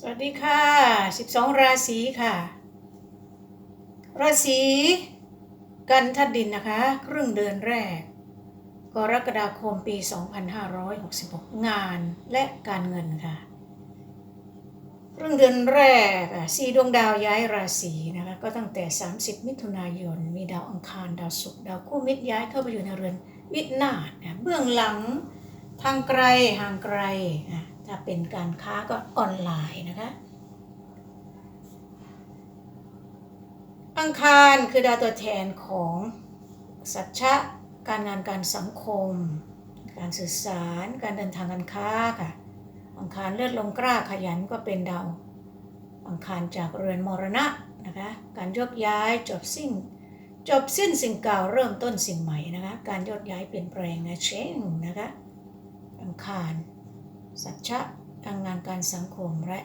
สวัสดีค่ะ 12 ราศีค่ะ ราศีกันทัดดินนะคะ ครึ่งเดือนแรก กรกฎาคมปี 2566 งานและการเงินค่ะ ครึ่งเดือนแรกสี่ดวงดาวย้ายราศีนะคะ ก็ตั้งแต่ 30 มิถุนายน มีดาวอังคาร ดาวศุกร์ ดาวคู่มิตรย้ายเข้าไปอยู่ในเรือนวินาศนะเบื้องหลังทางไกลห่างไกลอะ ถ้าเป็นการค้าก็ออนไลน์นะคะ อังคารคือดาวตัวแทนของสัจจะการงานการสังคม การสื่อสาร การเดินทางการค้าค่ะ อังคารเลือดลมกล้าขยันก็เป็นดาวอังคารจากเรือนมรณะนะคะ การยกย้ายจบสิ้น จบสิ้นสิ่งเก่าเริ่มต้นสิ่งใหม่นะคะ การยกย้ายเปลี่ยนแปลงนะเช่งนะคะ อังคาร สัจจะการงานการสังคมและ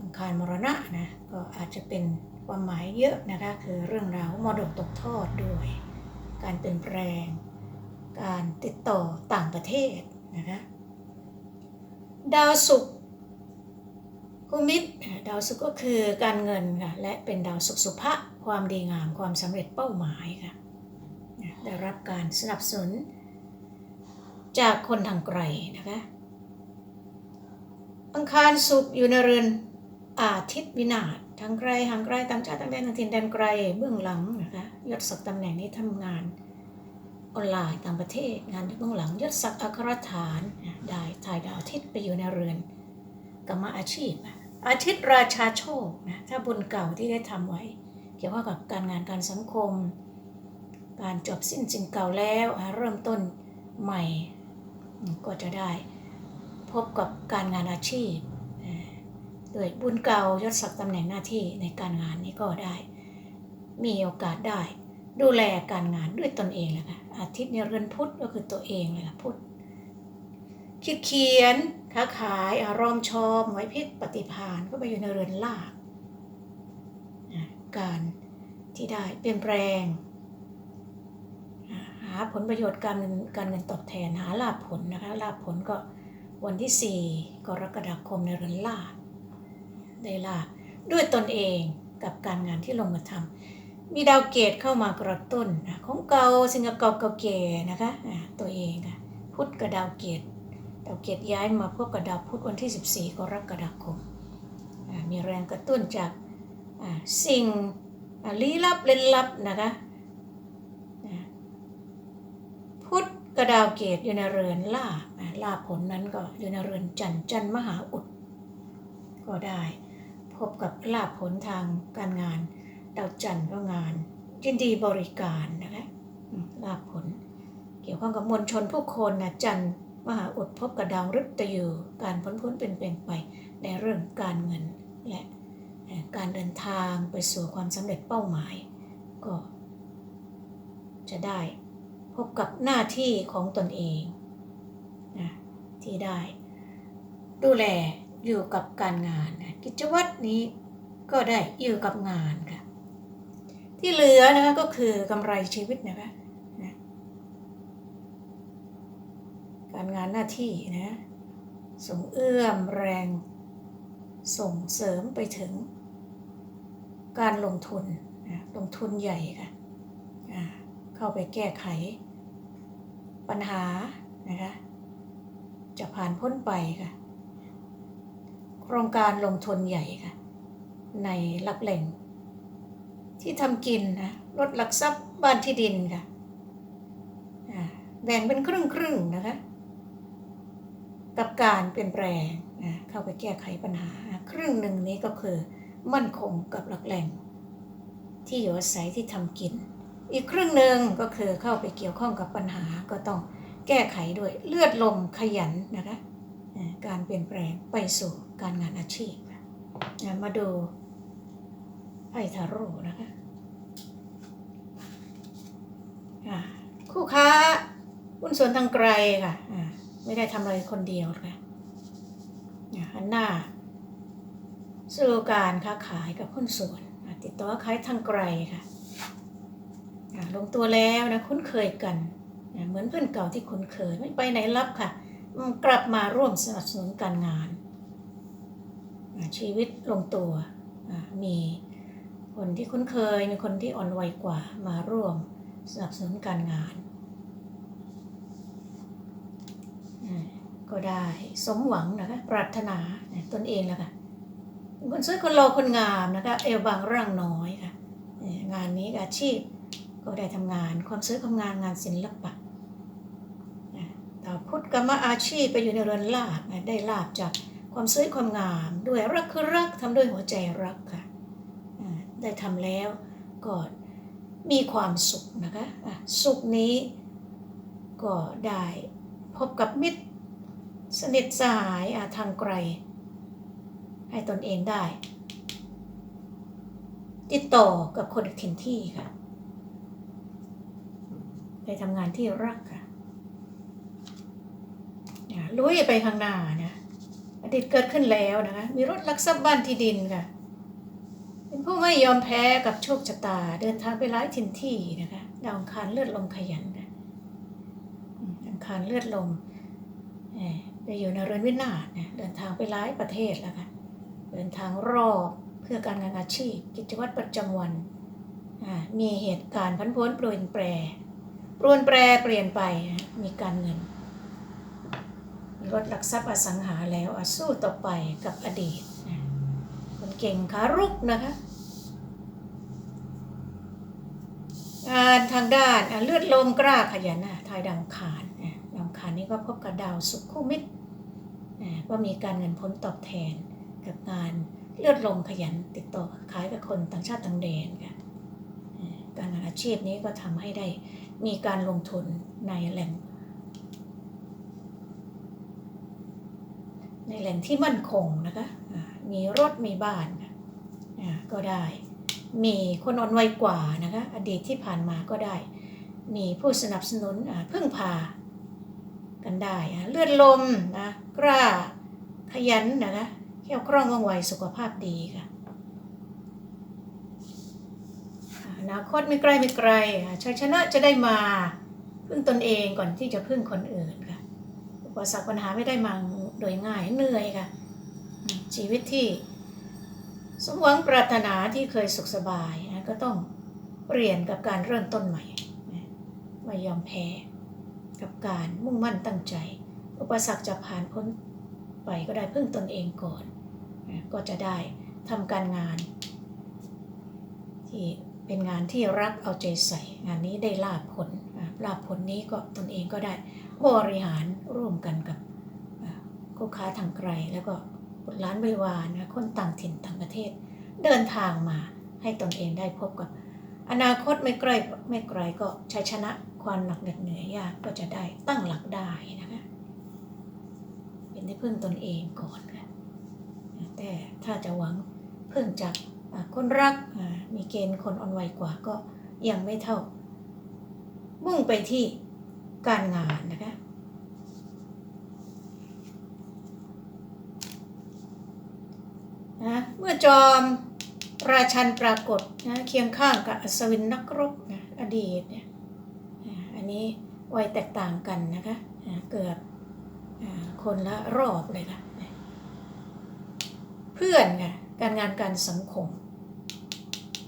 อังคารมรณะนะก็อาจจะเป็นความหมายเยอะนะคะคือเรื่องราวมรดกตกทอดด้วย การเปลี่ยนแปลง การติดต่อต่างประเทศนะคะดาวศุกร์คุมิตดาวศุกร์ก็คือการเงินค่ะและเป็นดาวศุกร์สุภะความดีงามความสำเร็จเป้าหมายค่ะได้รับการสนับสนุนจากคนทางไกลนะคะ อังคารสุกร์อยู่ในเรือนอาทิตย์วินาศทางไกลห่างไกลต่างชาติต่างแดนต่างถิ่นแดนไกลเบื้องหลังนะคะยศศักดิ์ตำแหน่งนี้ทำงานออนไลน์ต่างประเทศงานที่เบื้องหลังยศศักดิ์อัครฐานได้ถ่ายดาวอาทิตย์ไปอยู่ในเรือนกรรมอาชีพ อาทิตย์ราชาโชคนะถ้าบุญเก่าที่ได้ทำไว้ เกี่ยวข้องกับการงานการสังคม การจบสิ้นสิ่งเก่าแล้วเริ่มต้นใหม่ก็จะได้ พบกับการงานอาชีพเอ่อโดยบุญเก่ายศศักดิ์ตำแหน่งหน้าที่ในการงานนี้ก็ได้ มีโอกาสได้ ดูแลการงานด้วยตนเองแหละค่ะอาทิตย์ในเรือนพุธก็คือตัวเองเลยค่ะพุธคิดเขียนค้าขายอารมณ์ชอบไหวพริบปฏิภาณก็ไปอยู่ในเรือนลาภอะการที่ได้เปลี่ยนแปลง หาผลประโยชน์การเงินการเงินตอบแทนหาลาภผลนะคะลาภผลก็ วันที่ 4 กรกฎาคมในเรือนลาภได้ลาภด้วยตนเองกับการงานที่ลงมือทำมีดาวเกตเข้ามากระตุ้นของเก่าสิ่งเก่าเกาแก่นะคะตัวเองพุทธกับดาวเกตดาวเกตย้ายมาพบกับดาวพุธวันที่ 14 กรกฎาคม มีแรงกระตุ้นจากสิ่งลี้ลับเล่นลับนะคะพุธก ระดาวเกตอยู่ในเรือนลาภอะลาผลนั้นก็อยู่ในเรือนจันจันมหาอุด ก็ได้ พบกับลาผลทางการงาน ดาวจันก็งานยินดีบริการนะคะอืมลาผล เกี่ยวข้องกับมวลชนผู้คนนะจันมหาอุดพบกับดาวฤตยูการพ้นพ้นเป็นเป็นไปในเรื่องการเงินและการเดินทางไปสู่ความสำเร็จเป้าหมาย ก็จะได้ พบกับหน้าที่ของตนเองนะที่ได้ ดูแลอยู่กับการงานนะกิจวัตรนี้ก็ได้อยู่กับงานค่ะที่เหลือนะคะก็คือกำไรชีวิตนะคะนะการงานหน้าที่นะส่งเอื้อมแรง ส่งเสริมไปถึง การลงทุนนะลงทุนใหญ่ค่ะ เข้าไปแก้ไข ปัญหานะคะ จะผ่านพ้นไปค่ะ โครงการลงทุนใหญ่ค่ะ ในหลักแหล่ง ที่ทำกินนะลดหลักทรัพย์บ้านที่ดินค่ะแบ่งเป็นครึ่งครึ่งๆนะคะ กับการเปลี่ยนแปลงนะเข้าไปแก้ไขปัญหา ครึ่งหนึ่งนี้ก็คือ มั่นคงกับหลักแหล่ง ที่อยู่อาศัยที่ทำกิน อีกครึ่งหนึ่งก็คือเข้าไปเกี่ยวข้องกับปัญหาก็ต้องแก้ไขด้วยเลือดลมขยันนะคะการเปลี่ยนแปลงไปสู่การงานอาชีพมาดูไพ่ทาโร่นะคะคู่ค้าหุ้นส่วนทางไกลค่ะไม่ได้ทำอะไรคนเดียวค่ะอันหน้าสู่การค้าขายกับหุ้นส่วน ติดต่อขายทางไกลค่ะ ลงตัวแล้วนะคุ้นเคยกันอ่าเหมือนเพื่อนเก่าที่คุ้นเคยไม่ไปไหนรับค่ะ กลับมาร่วมสนับสนุนการงานอ่าชีวิตลงตัวอ่ามีคนที่คุ้นเคยมีคนที่อ่อนวัยกว่ามาร่วมสนับสนุนการงาน ก็ได้สมหวังนะคะปรารถนาตนเองแล้วค่ะเป็นคนสวยคนโลคนงามนะคะเอวบางร่างน้อยค่ะงานนี้อาชีพ ก็ได้ทำงานความสวยความงามงานศิลปะดาวพุทธกรรมอาชีพไปอยู่ในเรือนลาบได้ลาบจากความสวยความงามด้วยรักคือรักทำด้วยหัวใจรักค่ะได้ทำแล้วก็มีความสุขนะคะสุขนี้ก็ได้พบกับมิตรสนิทสหายอะทางไกล ให้ตนเองได้ ติดต่อกับคนถิ่นที่ค่ะ ทำงานที่รักค่ะลุยไปข้างหน้านะอดีตเกิดขึ้นแล้วนะคะ มีรถลักทรัพย์บ้านที่ดินค่ะ เป็นผู้ไม่ยอมแพ้กับโชคชะตา เดินทางไปหลายถิ่นที่นะคะดาวอังคารเลือดลมขยันนะอืมอังคารเลือดลมไปอยู่ในเรือนวินาศนะเดินทางไปหลายประเทศแล้วค่ะ เดินทางรอบเพื่อการงานอาชีพ กิจวัตรประจำวันอ่ามีเหตุการณ์พันพ้นเปลี่ยนแปร รวนแปรเปลี่ยนไปมีการเงินมีรถหลักทรัพย์อสังหาแล้วสู้ต่อไปกับอดีตคนเก่งขารุกนะคะงานทางด้านเลือดลมกล้าขยันทายดังคานดังคารนี้ก็พบกับดาวสุขคู่มิตรก็มีการเงินผลตอบแทนกับงานเลือดลมขยันติดต่อขายกับคนต่างชาติต่างแดนค่ะการงานอาชีพนี้ก็ทำให้ได้ มีการลงทุนในแหล่ง ในแหล่งที่มั่นคงนะคะมีรถมีบ้านก็ได้ มีคนอ่อนวัยกว่านะคะอดีตที่ผ่านมาก็ได้ มีผู้สนับสนุนพึ่งพากันได้ เลือดลมนะกล้าขยันนะคะเขี่ยวคล่องว่องไวสุขภาพดีค่ะ อนาคตไม่ใกล้ไม่ไกลชัยชนะจะได้มาพึ่งตนเองก่อนที่จะพึ่งคนอื่นค่ะอุปสรรคปัญหาไม่ได้มาโดยง่ายเหนื่อยค่ะ ชีวิตที่ สมหวังปรารถนาที่เคยสุขสบายนะก็ต้องเปลี่ยนกับการเริ่มต้นใหม่ไม่ยอมแพ้กับการมุ่งมั่นตั้งใจ อุปสรรคจะผ่านพ้นไปก็ได้พึ่งตนเองก่อน ก็จะได้ทำการงานที่ เป็นงานที่รักเอาใจใส่ งานนี้ได้ลาบผลลาบผลนี้ก็ตนเองก็ได้บริหารร่วมกันกับคู่ค้าทางไกล แล้วก็บรหล้านบริวารคนต่างถิ่นต่างประเทศ เดินทางมาให้ตนเองได้พบกับ อนาคตไม่ใกล้ไม่ไกลก็ชัยชนะความหนักเหน็ดเหนื่อยยากก็จะได้ตั้งหลักได้นะคะเป็นที่พึ่งตนเองก่อนค่ะแต่ถ้าจะหวังพึ่งจากคนรักอ มีเกณฑ์คนอ่อนไหวกว่าก็ยังไม่เท่า มุ่งไปที่การงานนะคะนะเมื่อจอมราชันปรากฏนะเคียงข้างกับอัศวินนักรบนะอดีตเนี่ยอันนี้วัยแตกต่างกันนะคะเกือบคนละรอบเลยค่ะเพื่อนค่ะการงานการสังคม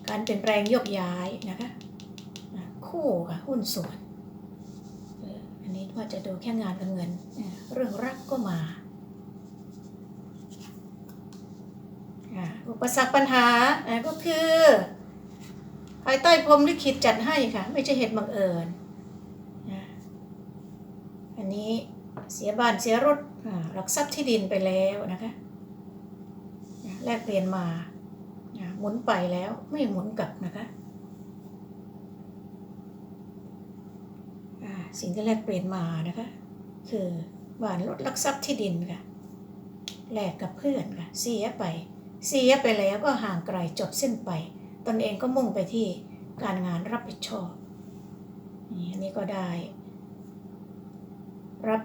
การเปลี่ยนแปลงโยกย้ายนะคะคู่ค่ะหุ้นส่วนอันนี้ว่าจะดูแค่งานกับเงิน เรื่องรักก็มาอุปสรรคปัญหาก็คือภายใต้พรมลิขิตจัดให้ค่ะ ไม่ใช่เหตุบังเอิญอันนี้เสียบ้านเสียรถหลักทรัพย์ที่ดินไปแล้วนะคะแลกเปลี่ยนมา มุนไปแล้วไม่หมุนกลับนะคะสิ่งที่แลกเปลี่ยนมานะคะ คือบ้านรถหลักทรัพย์ที่ดินค่ะแลกกับเพื่อนค่ะเสียไป เสียไปแล้วก็ห่างไกลจบสิ้นไป ตนเองก็มุ่งไปที่การงานรับผิดชอบนี่อันนี้ก็ได้ รับ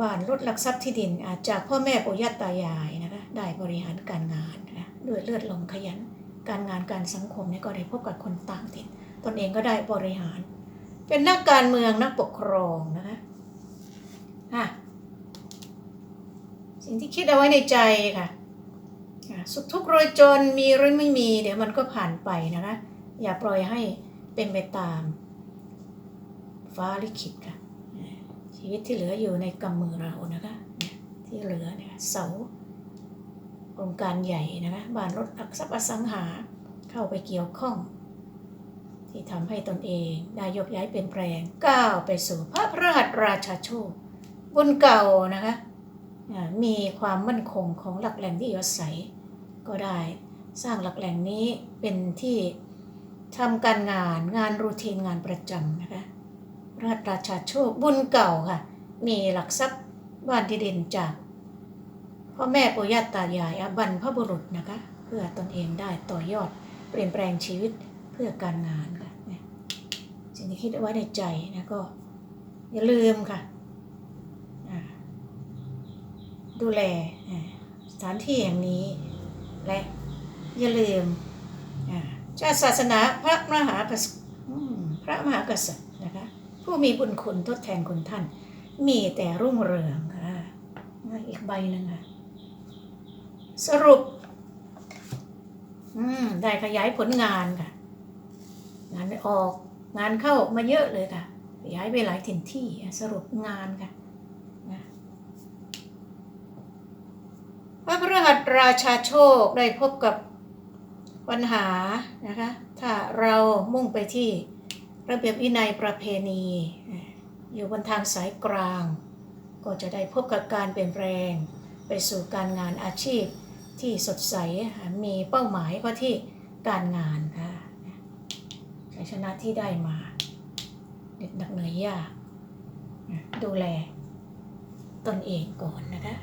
บ้านรถหลักทรัพย์ที่ดินอาจจากพ่อแม่ปู่ย่าตายายนะคะได้บริหารการงาน ด้วยเลือดลมขยัน การงานการสังคมเนี่ยก็ได้พบกับคนต่างถิ่นตนเองก็ได้บริหาร เป็นนักการเมืองนักปกครองนะคะะสิ่งที่คิดเอาไว้ในใจค่ะสุขทุกข์โรยจนมีหรือไม่มี เดี๋ยวมันก็ผ่านไปนะคะ อย่าปล่อยให้เป็นไปตาม ฟ้าลิขิตค่ะชีวิตที่เหลืออยู่ในกำมือเรานะคะที่เหลือเนี่ยเสา รงการใหญ่นะคะบ้านรถอักษรอสังหาเข้าไปเกี่ยวข้อง ที่ทำให้ตนเองได้ยกย้ายเปลี่ยนแปลงก้าวไปสู่พระพระหัตราชาโชคบุญเก่านะคะมีความมั่นคงของหลักแหล่งที่อยู่อาศัย ก็ได้สร้างหลักแหล่งนี้เป็นที่ทำการงานงานรูทีนงานประจำนะคะราชราชาโชคบุญเก่าค่ะ มีหลักทรัพย์บ้านที่ดินจาก พ่อแม่ปู่ย่าตายายบรรพบุรุษนะคะ เพื่อตนเองได้ต่อยอด เปลี่ยนแปลงชีวิตเพื่อการงานค่ะเนี่ยสิ่งที่คิดไว้ในใจนะก็ อย่าลืมค่ะ ดูแลสถานที่แห่งนี้ และอย่าลืมอ่าชาติศาสนาพระมหากษัตริย์พระมหากษัตริย์นะคะ ผู้มีบุญคุณทดแทนคุณท่าน มีแต่รุ่งเรืองค่ะ อีกใบหนึ่งค่ะ สรุป อืม ได้ขยายผลงานค่ะ งานออก งานเข้ามาเยอะเลยค่ะ ขยายไปหลายถิ่นที่ สรุปงานค่ะนะพระพฤหัสราชาโชคได้พบกับปัญหานะคะ ถ้าเรามุ่งไปที่ระเบียบวินัยประเพณี อยู่บนทางสายกลาง ก็จะได้พบกับการเปลี่ยนแปลง ไปสู่การงานอาชีพ ที่สดใสอะมีเป้าหมายก็ที่การงานค่ะชัยชนะที่ได้มาเหน็ดหนักเหนื่อยยากนะดูแลตนเองก่อนนะคะ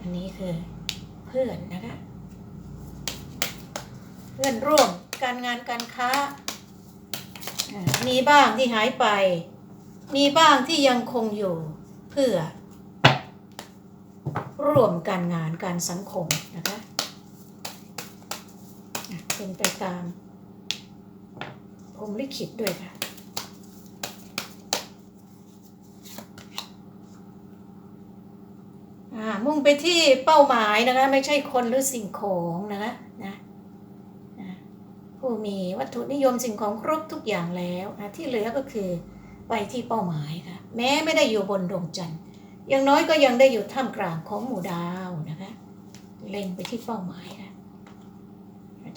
อันนี้คือเพื่อนนะคะ เพื่อนร่วมการงานการค้า มีบ้างที่หายไป มีบ้างที่ยังคงอยู่เพื่อ รวมการงานการสังคมนะคะเป็นไปตามผมลิขิตด้วยค่ะอ่ามุ่งไปที่เป้าหมายนะคะ ไม่ใช่คนหรือสิ่งของนะคะนะนะผู้มีวัตถุนิยมสิ่งของครบทุกอย่างแล้วนะที่เหลือก็คือไปที่เป้าหมายค่ะ แม้ไม่ได้อยู่บนดวงจันทร์ อย่างน้อยก็ยังได้อยู่ท่ามกลางของหมู่ดาวนะคะ เล็งไปที่เป้าหมายค่ะ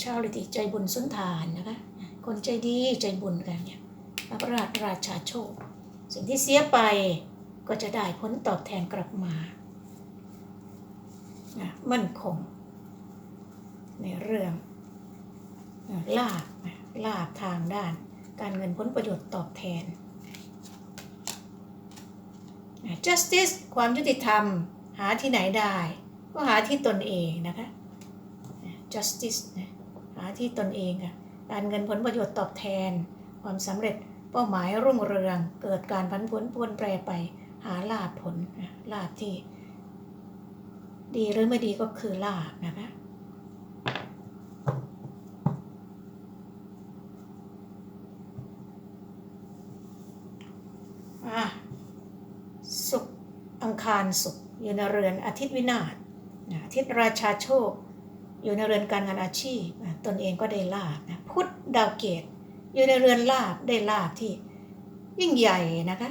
ชาวลิติใจบุญสุนทานนะคะ คนใจดีใจบุญกันเนี่ยพระราชราชาโชค สิ่งที่เสียไปก็จะได้ผลตอบแทนกลับมานะมั่นคง ในเรื่องลาบลาบทางด้าน การเงินผลประโยชน์ตอบแทน justice ความยุติธรรม หาที่ไหนได้ ก็หาที่ตนเองนะคะ justice นะหาที่ตนเองค่ะการเงินผลประโยชน์ตอบแทน ความสำเร็จเป้าหมายรุ่งเรือง เกิดการพันผวนปวนแปรไป หาลาภผลลาภที่ ดีหรือไม่ดีก็คือลาภนะคะสุขอัง คารสุขอยู่ในเรือนอาทิตย์วินาศอาทิตย์ราชาโชค อยู่ในเรือนการงานอาชีพตนเองก็ได้ลาบนะพุทธดาวเกตอยู่ในเรือนลาบได้ลาบที่ยิ่งใหญ่นะคะ